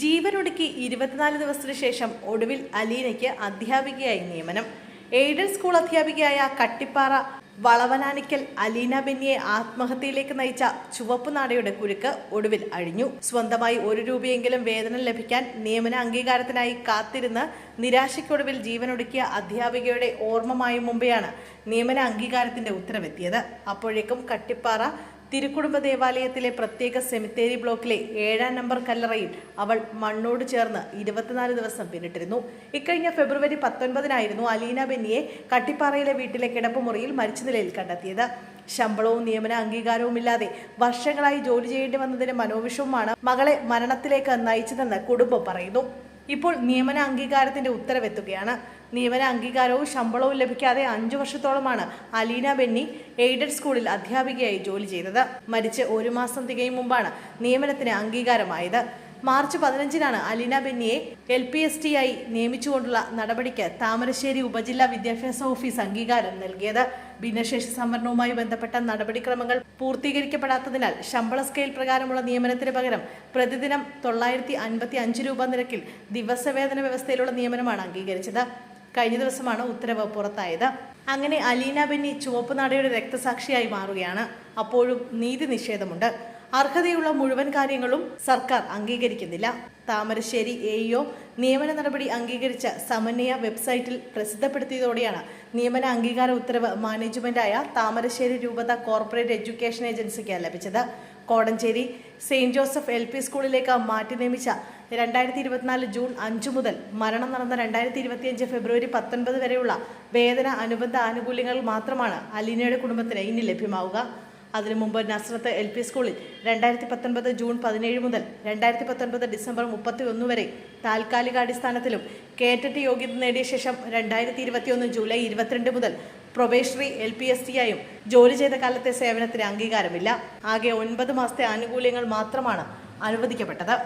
ജീവനൊടുക്കി ഇരുപത്തിനാല് ദിവസത്തിനു ശേഷം ഒടുവിൽ അലീനയ്ക്ക് അധ്യാപികയായി നിയമനം. എയ്ഡഡ് സ്കൂൾ അധ്യാപികയായ കട്ടിപ്പാറ വളവനാനിക്കൽ അലീന ബെന്നിയെ ആത്മഹത്യയിലേക്ക് നയിച്ച ചുവപ്പ് നാടയുടെ കുരുക്ക് ഒടുവിൽ അഴിഞ്ഞു. സ്വന്തമായി ഒരു രൂപയെങ്കിലും വേതനം ലഭിക്കാൻ നിയമന അംഗീകാരത്തിനായി കാത്തിരുന്ന് നിരാശയ്ക്കൊടുവിൽ ജീവനൊടുക്കിയ അധ്യാപികയുടെ ഓർമ്മമായും മുമ്പെയാണ് നിയമന അംഗീകാരത്തിന്റെ ഉത്തരവെത്തിയത്. അപ്പോഴേക്കും കട്ടിപ്പാറ തിരുക്കുടുംബ ദേവാലയത്തിലെ പ്രത്യേക സെമിത്തേരി ബ്ലോക്കിലെ ഏഴാം നമ്പർ കല്ലറയിൽ അവൾ മണ്ണോട് ചേർന്ന് ഇരുപത്തിനാല് ദിവസം പിന്നിട്ടിരുന്നു. ഇക്കഴിഞ്ഞ ഫെബ്രുവരി പത്തൊൻപതിനായിരുന്നു അലീന ബെന്നിയെ കട്ടിപ്പാറയിലെ വീട്ടിലെ കിടപ്പുമുറിയിൽ മരിച്ച നിലയിൽ കണ്ടെത്തിയത്. ശമ്പളവും നിയമന അംഗീകാരവുമില്ലാതെ വർഷങ്ങളായി ജോലി ചെയ്യേണ്ടി വന്നതിന്റെ മനോവിഷവുമാണ് മകളെ മരണത്തിലേക്ക് നയിച്ചതെന്ന് കുടുംബം പറയുന്നു. ഇപ്പോൾ നിയമന അംഗീകാരത്തിന്റെ ഉത്തരവെത്തുകയാണ്. നിയമന അംഗീകാരവും ശമ്പളവും ലഭിക്കാതെ അഞ്ചു വർഷത്തോളമാണ് അലീന ബെന്നി എയ്ഡഡ് സ്കൂളിൽ അധ്യാപികയായി ജോലി ചെയ്തത്. മരിച്ച് ഒരു മാസം തികയും മുമ്പാണ് നിയമനത്തിന് അംഗീകാരമായത്. മാർച്ച് പതിനഞ്ചിനാണ് അലീന ബെന്നിയെ എൽ പി എസ് ടി ആയി നിയമിച്ചുകൊണ്ടുള്ള നടപടിക്ക് താമരശ്ശേരി ഉപജില്ലാ വിദ്യാഭ്യാസ ഓഫീസ് അംഗീകാരം നൽകിയത്. ഭിന്നശേഷി സംവരണവുമായി ബന്ധപ്പെട്ട നടപടിക്രമങ്ങൾ പൂർത്തീകരിക്കപ്പെടാത്തതിനാൽ ശമ്പള സ്കെയിൽ പ്രകാരമുള്ള നിയമനത്തിന് പകരം പ്രതിദിനം തൊള്ളായിരത്തി അൻപത്തി അഞ്ച് രൂപ നിരക്കിൽ ദിവസവേതന വ്യവസ്ഥയിലുള്ള നിയമനമാണ് അംഗീകരിച്ചത്. കഴിഞ്ഞ ദിവസമാണ് ഉത്തരവ് പുറത്തായത്. അങ്ങനെ അലീന ബെന്നി ചുവപ്പ് നാടയുടെ രക്തസാക്ഷിയായി മാറുകയാണ്. അപ്പോഴും നീതി നിഷേധമുണ്ട്. അർഹതയുള്ള മുഴുവൻ കാര്യങ്ങളും സർക്കാർ അംഗീകരിക്കുന്നില്ല. താമരശ്ശേരി എഇഒ നിയമന നടപടി അംഗീകരിച്ച സമന്വയ വെബ്സൈറ്റിൽ പ്രസിദ്ധപ്പെടുത്തിയതോടെയാണ് നിയമന അംഗീകാര ഉത്തരവ് മാനേജ്മെന്റായ താമരശ്ശേരി രൂപത കോർപ്പറേറ്റ് എഡ്യൂക്കേഷൻ ഏജൻസിക്ക് ലഭിച്ചത്. Kodenchery Saint Joseph L P സ്കൂളിലേക്ക് മാറ്റി നിയമിച്ച രണ്ടായിരത്തി ഇരുപത്തിനാല് ജൂൺ അഞ്ചു മുതൽ മരണം നടന്ന രണ്ടായിരത്തി ഇരുപത്തിയഞ്ച് ഫെബ്രുവരി പത്തൊൻപത് വരെയുള്ള വേതന അനുബന്ധ ആനുകൂല്യങ്ങൾ മാത്രമാണ് അലീനയുടെ കുടുംബത്തിന് ഇനി ലഭ്യമാവുക. അതിനു മുമ്പ് നസ്രത്ത് എൽ പി സ്കൂളിൽ രണ്ടായിരത്തി പത്തൊൻപത് ജൂൺ പതിനേഴ് മുതൽ രണ്ടായിരത്തി പത്തൊൻപത് ഡിസംബർ മുപ്പത്തി ഒന്ന് വരെ താൽക്കാലികാടിസ്ഥാനത്തിലും കേറ്ററ്റ് യോഗ്യത നേടിയ ശേഷം രണ്ടായിരത്തി ഇരുപത്തിയൊന്ന് ജൂലൈ ഇരുപത്തിരണ്ട് മുതൽ probationary L P S T ആയും ജോലി ചെയ്ത കാലത്തെ സേവനത്തിന് അംഗീകാരമില്ല. ആകെ ഒൻപത് മാസത്തെ ആനുകൂല്യങ്ങൾ മാത്രമാണ് അനുവദിക്കപ്പെട്ടത്.